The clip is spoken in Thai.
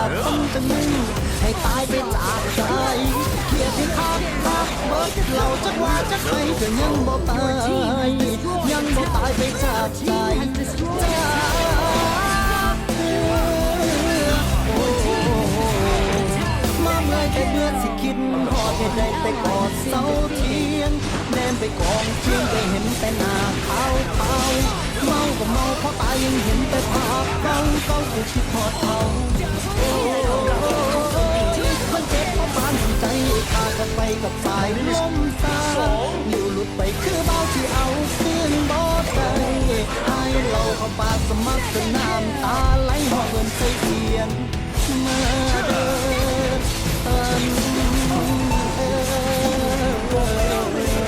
ากต้องจะนึ่งให้ตายไปจากใจเกียรติภาพรักเบิดเราจะว่าจะใครก็ยังบ่ตายยังบ่ตายไปจากใจจากเดืมาเลแต่เดือดสิคิดพอดให้ได้แต่กอดเสาเทียนแนมไปกองเทียนไปเห็นแต่หน้าเขาเขาเมาก็เมาเพราะตายยังเห็นแต่ภาพเก่าเก่ากูคิดพอดเขา พัดไปกับสายลมซาอยู่หลุดไปคือเบาที่เอาคืนบ่ได้ให้เราเข้าปาสมัครจนน้ำตาไหลหอบเงินใส่